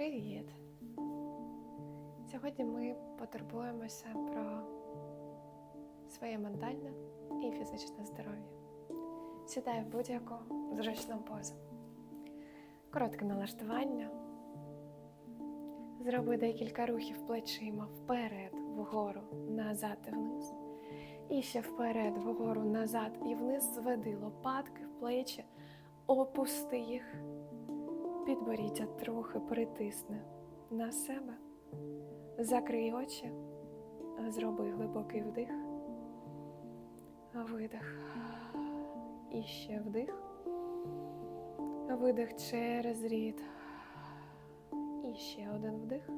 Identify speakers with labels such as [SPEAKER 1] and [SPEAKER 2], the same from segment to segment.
[SPEAKER 1] Привіт! Сьогодні ми потурбуємося про своє ментальне і фізичне здоров'я. Сідай в будь-яку зручну позу. Коротке налаштування. Зроби декілька рухів плечима вперед, вгору, назад і вниз. І ще вперед, вгору, назад і вниз зведи лопатки в плечі, опусти їх. Підборіддя трохи притисне на себе. Закрий очі, зроби глибокий вдих, видих. І ще вдих. Видих через рід. І ще один вдих.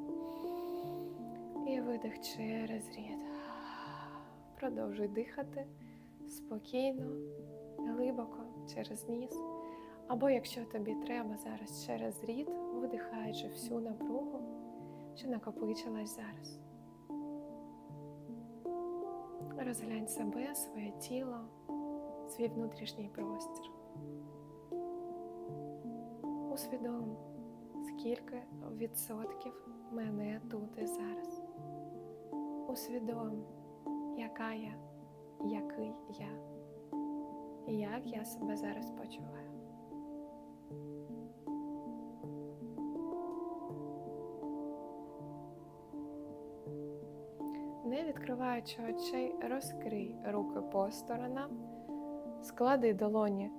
[SPEAKER 1] І видих через рід. Продовжуй дихати спокійно, глибоко через ніс. Або якщо тобі треба зараз через рід, видихаючи всю напругу, що накопичилась зараз. Розглянь себе, своє тіло, свій внутрішній простір. Усвідом, скільки відсотків мене тут і зараз. Усвідом, яка я, який я, і як я себе зараз почуваю. Не очей, розкрий руки по сторонам, склади долоні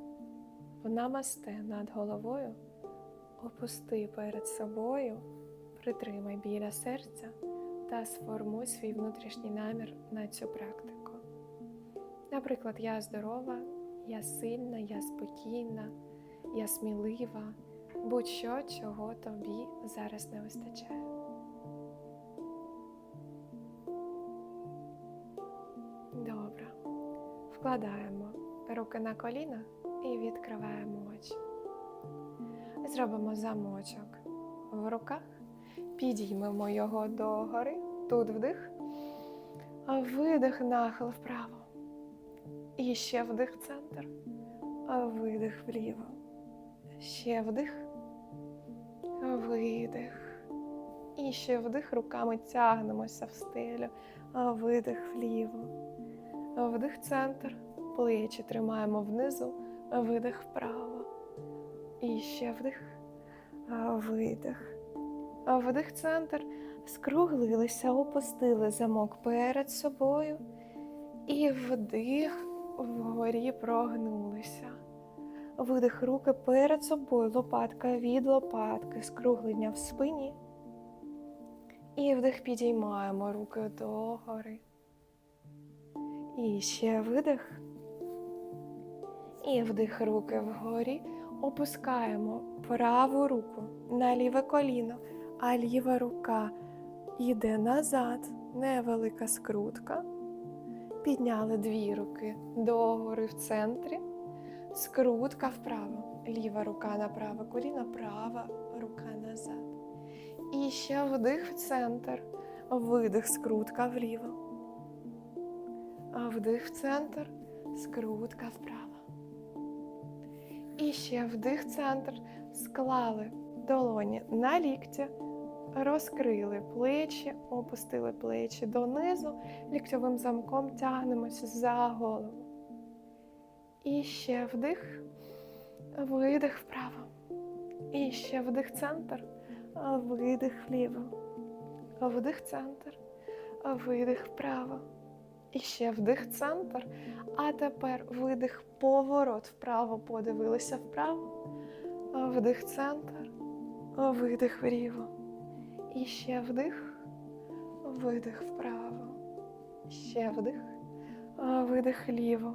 [SPEAKER 1] в намасте над головою, опусти перед собою, притримай біля серця та сформуй свій внутрішній намір на цю практику. Наприклад, я здорова, я сильна, я спокійна, я смілива, будь-що, чого тобі зараз не вистачає. Вкладаємо руки на коліна і відкриваємо очі. Зробимо замочок в руках, підіймемо його догори, тут вдих, видих нахил вправо. І ще вдих центр, видих вліво. Ще вдих, видих. І ще вдих руками тягнемося в стелю, видих вліво. Вдих центр, плечі тримаємо внизу, видих вправо. І ще вдих, видих. Вдих центр, скруглилися, опустили замок перед собою. І вдих вгорі прогнулися. Видих руки перед собою, лопатка від лопатки, скруглення в спині. І вдих підіймаємо руки догори. І ще видих. І вдих руки вгорі. Опускаємо праву руку на ліве коліно, а ліва рука йде назад, невелика скрутка. Підняли дві руки догори в центрі, скрутка вправо. Ліва рука на праве коліно, права рука назад. І ще вдих в центр, видих, скрутка вліво. А вдих в центр, скрутка вправо. І ще вдих в центр, склали долоні на лікті, розкрили плечі, опустили плечі донизу, ліктьовим замком тягнемося за голову. І ще вдих, видих вправо. І ще вдих центр, видих вліво. Вдих центр, видих вправо. І ще вдих центр, а тепер видих поворот вправо, подивилися вправо, вдих центр, видих вліво. І ще вдих, видих вправо. Ще вдих, видих ліво.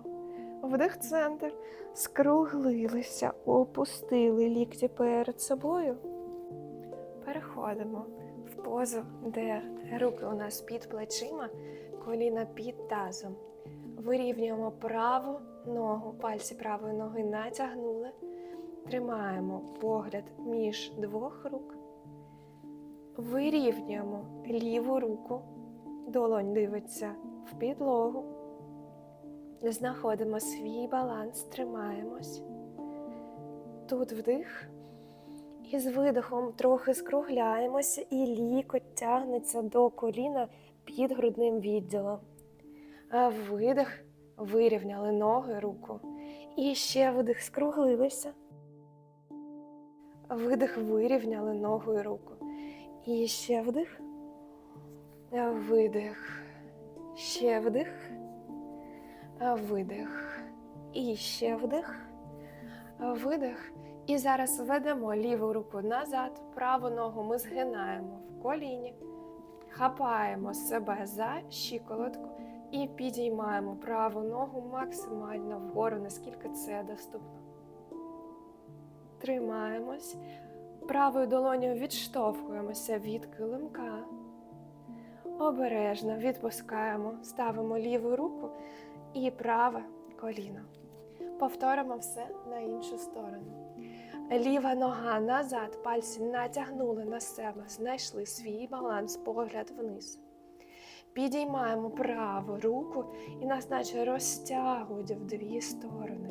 [SPEAKER 1] Вдих центр, скруглилися, опустили лікті перед собою. Переходимо в позу, де руки у нас під плечима, коліна під тазом. Вирівнюємо праву ногу, пальці правої ноги натягнули. Тримаємо погляд між двох рук. Вирівнюємо ліву руку, долонь дивиться в підлогу. Знаходимо свій баланс, тримаємось. Тут вдих І з видихом трохи скругляємося, і лікоть тягнеться до коліна під грудним відділом. Видих, вирівняли ноги, руку. І ще вдих, скруглилися. Видих, вирівняли ногу і руку. І ще вдих. Видих. Ще вдих. Видих. І ще вдих. Видих. І зараз ведемо ліву руку назад, праву ногу ми згинаємо в коліні, хапаємо себе за щиколотку і підіймаємо праву ногу максимально вгору, наскільки це доступно. Тримаємось. Правою долонею відштовхуємося від килимка. Обережно відпускаємо, ставимо ліву руку і праве коліно. Повторимо все на іншу сторону. Ліва нога назад, пальці натягнули на себе, знайшли свій баланс, погляд вниз. Підіймаємо праву руку і нас наче розтягують в дві сторони.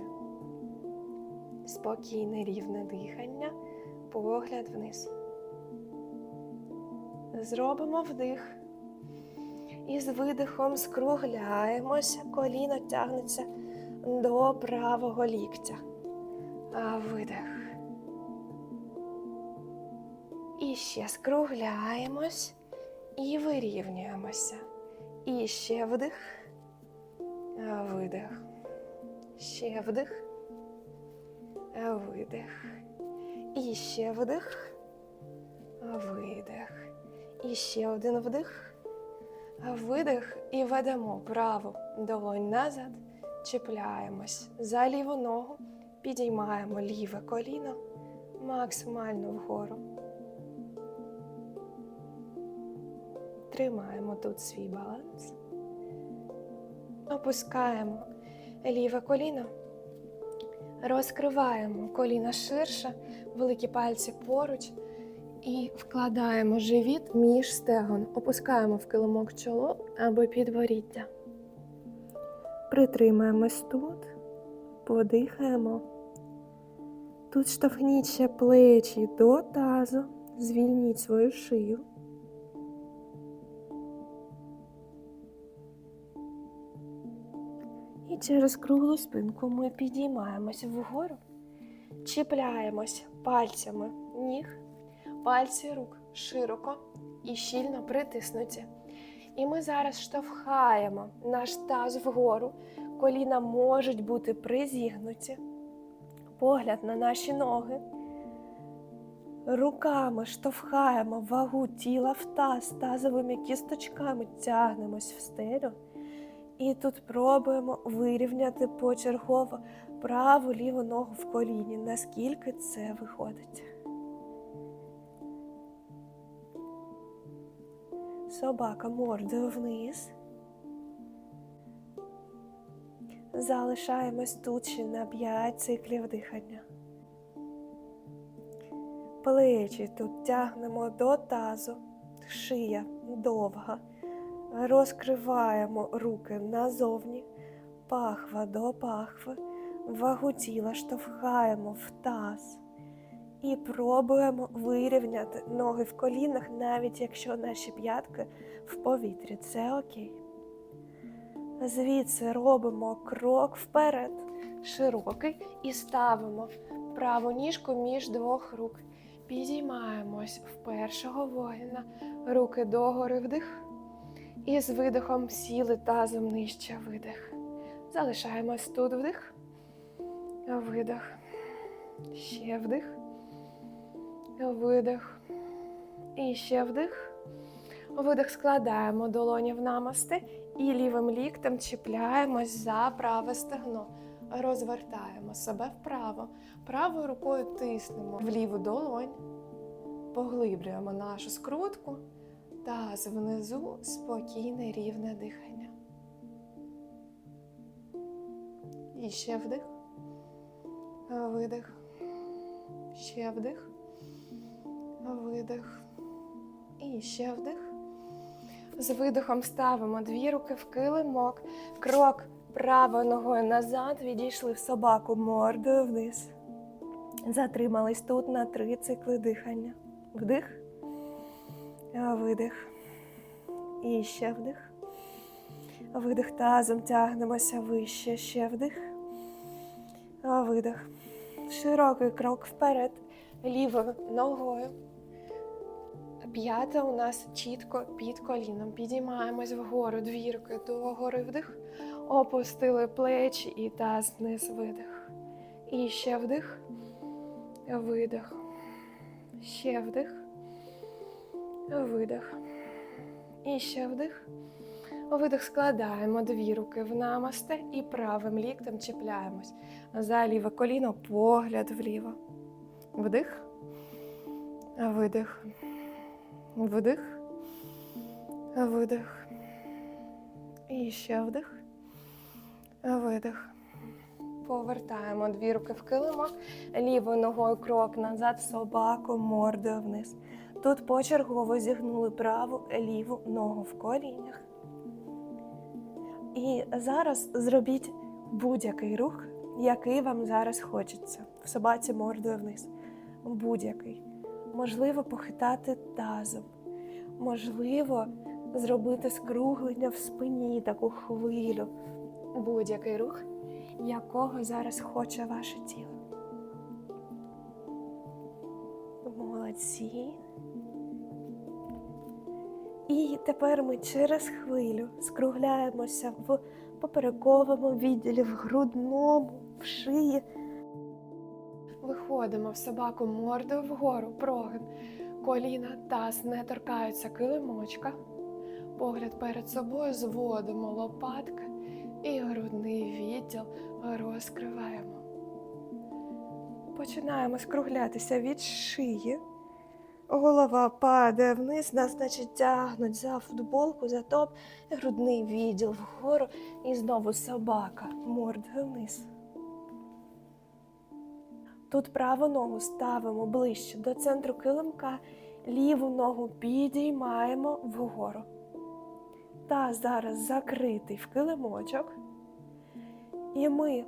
[SPEAKER 1] Спокійне рівне дихання, погляд вниз. Зробимо вдих. І з видихом скругляємося, коліно тягнеться до правого ліктя. Видих. І ще скругляємось і вирівнюємося. І ще вдих, видих. Ще вдих, видих. І ще вдих, видих. І ще один вдих. Видих і ведемо праву долонь назад, чіпляємось за ліву ногу, підіймаємо ліве коліно максимально вгору. Тримаємо тут свій баланс. Опускаємо ліве коліно, розкриваємо коліно ширше, великі пальці поруч. І вкладаємо живіт між стегон, опускаємо в килимок чоло або підборіддя. Притримаємось тут, подихаємо. Тут штовхніть ще плечі до тазу, звільніть свою шию. Через круглу спинку ми підіймаємось вгору, чіпляємось пальцями ніг пальці рук широко і щільно притиснуті. І ми зараз штовхаємо наш таз вгору, коліна можуть бути призігнуті, погляд на наші ноги. Руками штовхаємо вагу тіла в таз, тазовими кісточками тягнемось в стелю. І тут пробуємо вирівняти почергово праву ліву ногу в коліні, наскільки це виходить. Собака мордою вниз. Залишаємось тут ще на 5 циклів дихання. Плечі тут тягнемо до тазу, шия довга. Розкриваємо руки назовні, пахва до пахви, вагу тіла штовхаємо в таз. І пробуємо вирівняти ноги в колінах, навіть якщо наші п'ятки в повітрі. Це окей. Звідси робимо крок вперед, широкий, і ставимо праву ніжку між двох рук. Підіймаємось в першого воїна, руки догори вдих. І з видихом сіли тазом нижче видих. Залишаємось тут вдих, видих. Ще вдих. Видих. І ще вдих. Видих складаємо долоні в намасти і лівим ліктем чіпляємось за праве стегно. Розвертаємо себе вправо. Правою рукою тиснемо в ліву долонь, поглиблюємо нашу скрутку, таз внизу спокійне рівне дихання. І ще вдих. Видих. Ще вдих видих. І ще вдих. З видихом ставимо дві руки в килимок. Крок правою ногою назад, відійшли в собаку мордою вниз. Затримались тут на три цикли дихання. Вдих, видих. І ще вдих. Видих тазом тягнемося вище, ще вдих. Видих. Широкий крок вперед, лівою ногою. П'ята у нас чітко під коліном. Підіймаємось вгору, дві руки до гори вдих. Опустили плечі і таз вниз видих. І ще вдих, видих. Ще вдих, видих. І ще вдих. Видих складаємо дві руки в намасте і правим ліктем чіпляємось. За ліве коліно, погляд вліво. Вдих. Видих. Вдих. Видих. І ще вдих. Видих. Повертаємо дві руки в килимок, лівою ногою крок назад, собаку, мордою вниз. Тут почергово зігнули праву, ліву ногу в колінях. І зараз зробіть будь-який рух, який вам зараз хочеться. В собаці мордою вниз. Будь-який. Можливо, похитати тазом. Можливо, зробити скруглення в спині, таку хвилю. Будь-який рух, якого зараз хоче ваше тіло. Молодці. І тепер ми через хвилю скругляємося в поперековому відділі, в грудному, в шиї. Виходимо в собаку мордою вгору, прогин. Коліна, таз не торкаються килимочка. Погляд перед собою зводимо лопатки і грудний відділ розкриваємо. Починаємо скруглятися від шиї. Голова падає вниз, нас значить тягнуть за футболку, за топ, грудний відділ вгору і знову собака, мордою вниз. Тут праву ногу ставимо ближче до центру килимка, ліву ногу підіймаємо вгору. Та зараз закритий в килимочок. І ми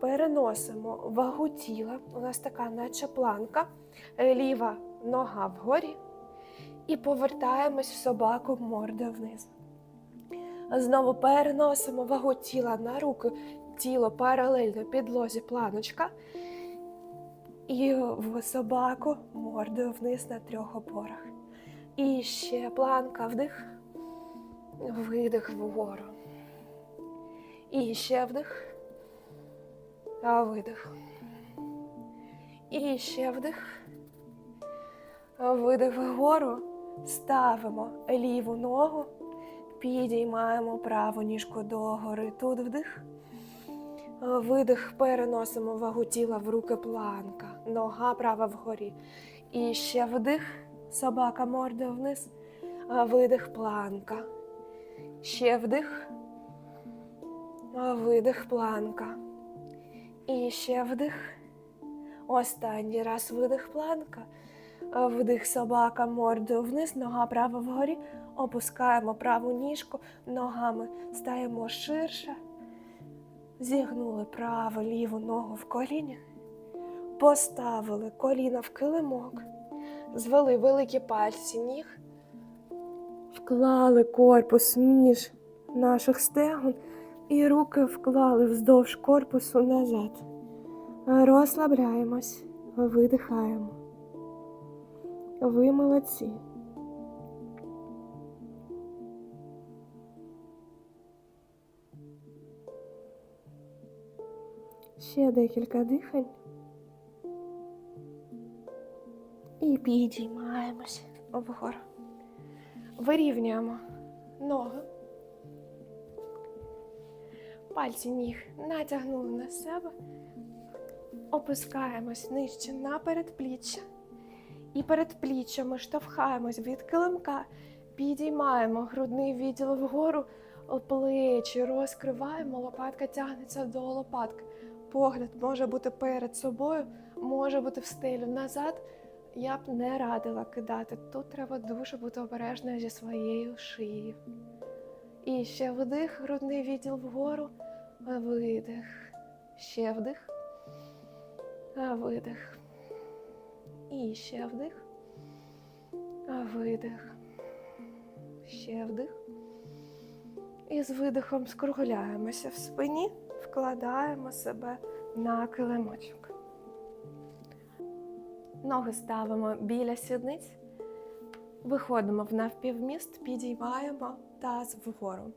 [SPEAKER 1] переносимо вагу тіла. У нас така наче планка, ліва нога вгорі. І повертаємось в собаку мордою вниз. Знову переносимо вагу тіла на руки, тіло паралельно підлозі планочка. І в собаку мордою вниз на трьох опорах. І ще планка вдих, видих вгору. І ще вдих, видих. І ще вдих. Видих вгору. Ставимо ліву ногу, підіймаємо праву ніжку догори. Тут вдих. Видих, переносимо вагу тіла в руки планка, нога права вгорі. І ще вдих, собака мордою вниз, видих планка. Ще вдих, видих планка. І ще вдих. Останній раз видих планка. Вдих собака мордою вниз, нога права вгорі. Опускаємо праву ніжку, ногами стаємо ширше. Зігнули праву ліву ногу в коліні, поставили коліна в килимок, звели великі пальці ніг, вклали корпус між наших стегон і руки вклали вздовж корпусу назад. Розслабляємось, видихаємо. Ви молодці. Ще декілька дихань. І підіймаємось вгору. Вирівнюємо ноги. Пальці ніг натягнули на себе. Опускаємось нижче на передпліччя. І перед пліччями штовхаємось від килимка, підіймаємо грудний відділ вгору, плечі розкриваємо, лопатка тягнеться до лопатки. Погляд може бути перед собою, може бути в стелю назад. Я б не радила кидати. Тут треба дуже бути обережною зі своєю шиєю. І ще вдих, грудний відділ вгору, видих. Ще вдих. Видих. І ще вдих. Видих. Ще вдих. І з видихом скругляємося в спині, вкладаємо себе на килимочок. Ноги ставимо біля сідниць, виходимо в навпівміст, підіймаємо таз вгору.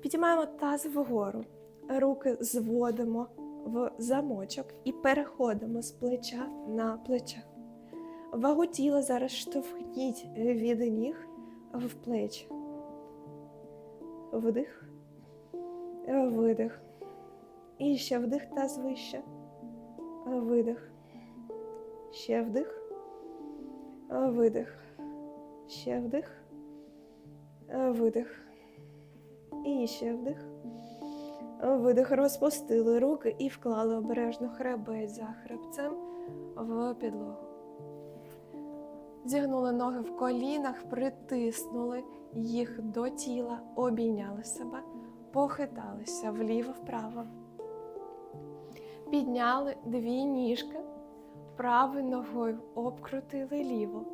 [SPEAKER 1] Підіймаємо таз вгору, руки зводимо в замочок і переходимо з плеча на плече. Вагу тіла зараз штовхніть від ніг в плечі. Вдих, видих. І ще вдих таз вище. Видих. Ще вдих. Видих. Ще вдих. Видих. І ще вдих. Видих. Розпустили руки і вклали обережно хребець за хребцем в підлогу. Зігнули ноги в колінах, притиснули їх до тіла, обійняли себе, похиталися вліво-вправо. Підняли дві ніжки, правою ногою обкрутили ліву,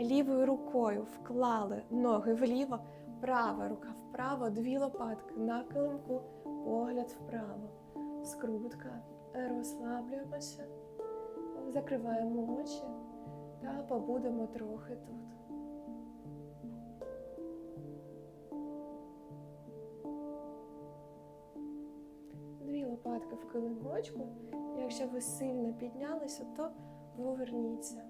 [SPEAKER 1] лівою рукою вклали ноги вліво, права рука вправо, дві лопатки на килимку, погляд вправо. Скрутка. Розслаблюємося, закриваємо очі та побудемо трохи тут. Дві лопатки в килимочку. Якщо ви сильно піднялися, то поверніться.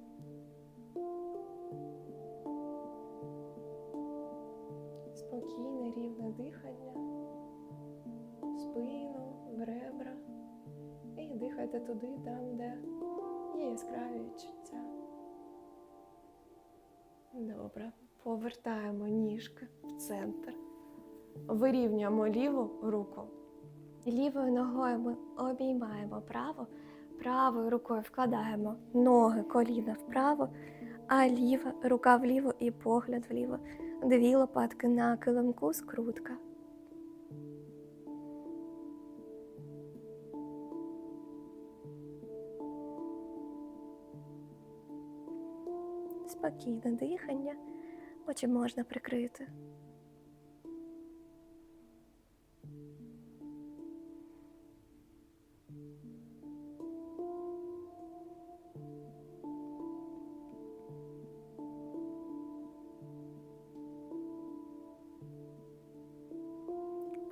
[SPEAKER 1] Спокійне, рівне дихання, спину, в ребра. І дихайте туди, там, де є яскраві відчуття. Добре. Повертаємо ніжки в центр. Вирівнюємо ліву руку. Лівою ногою ми обіймаємо праву, правою рукою вкладаємо ноги, коліна вправо, а ліва рука вліво і погляд вліво. Дві лопатки на килимку, скрутка. Спокійне дихання, очі можна прикрити.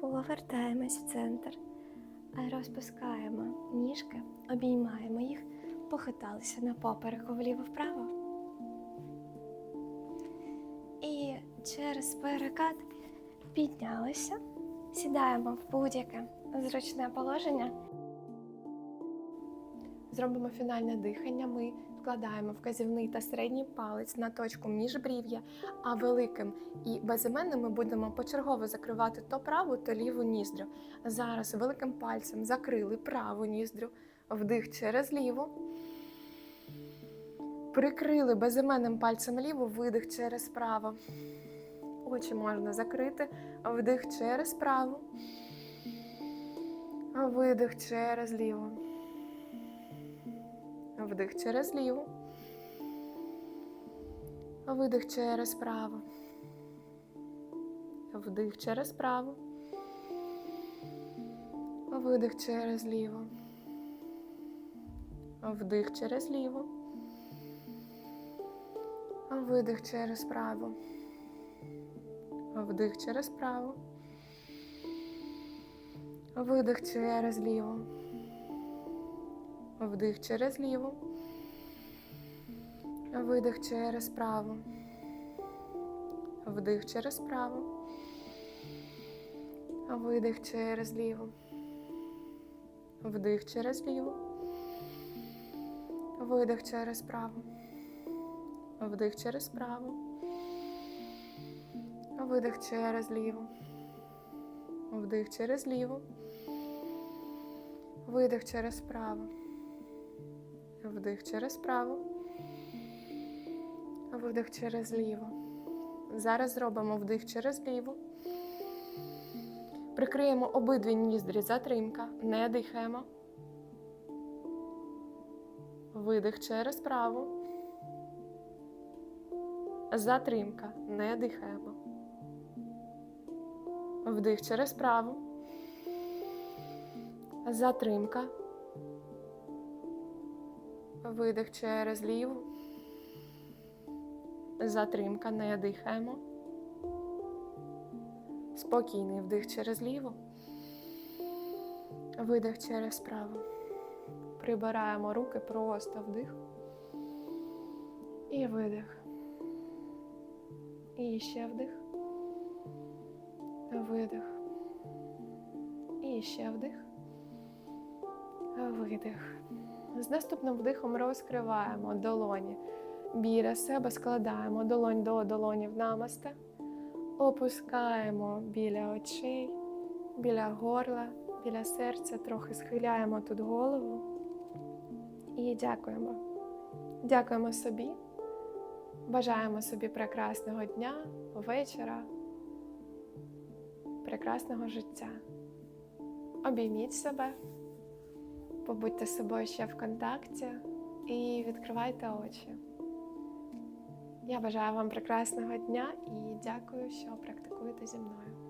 [SPEAKER 1] Повертаємось в центр, розпускаємо ніжки, обіймаємо їх, похиталися на попереку вліво-вправо. Через перекат піднялися, сідаємо в будь-яке зручне положення. Зробимо фінальне дихання. Ми вкладаємо вказівний та середній палець на точку міжбрів'я, а великим і безіменним ми будемо почергово закривати то праву, то ліву ніздрю. Зараз великим пальцем закрили праву ніздрю, вдих через ліву. Прикрили безіменним пальцем ліву, видих через право. Очі можна закрити, вдих через праву, видих через ліву. Вдих через ліву. Видих через право. Вдих через право. Видих через ліву. Вдих через ліву. Видих через право. Вдих через право. Видих через ліву. Вдих через ліву. Видих через праву. Вдих через праву. Видих через ліву. Вдих через ліву. Видих через праву. Вдих через праву. Видих через ліву. Вдих через ліву. Видих через праву. Вдих через праву. Видих через ліву. Зараз зробимо вдих через ліву. Прикриємо обидві ніздрі затримка. Не дихаємо. Видих через праву. Затримка. Не дихаємо. Вдих через праву. Затримка. Видих через ліву. Затримка. Не дихаємо. Спокійний вдих через ліву. Видих через праву. Прибираємо руки, просто вдих. І видих. І ще вдих. Видих. І ще вдих. Видих. З наступним вдихом розкриваємо долоні. Біля себе складаємо долонь до долоні в намасте. Опускаємо біля очей, біля горла, біля серця, трохи схиляємо тут голову. І дякуємо. Дякуємо собі. Бажаємо собі прекрасного дня, вечора, прекрасного життя. Обійміть себе, побудьте з собою ще в контакті і відкривайте очі. Я бажаю вам прекрасного дня і дякую, що практикуєте зі мною.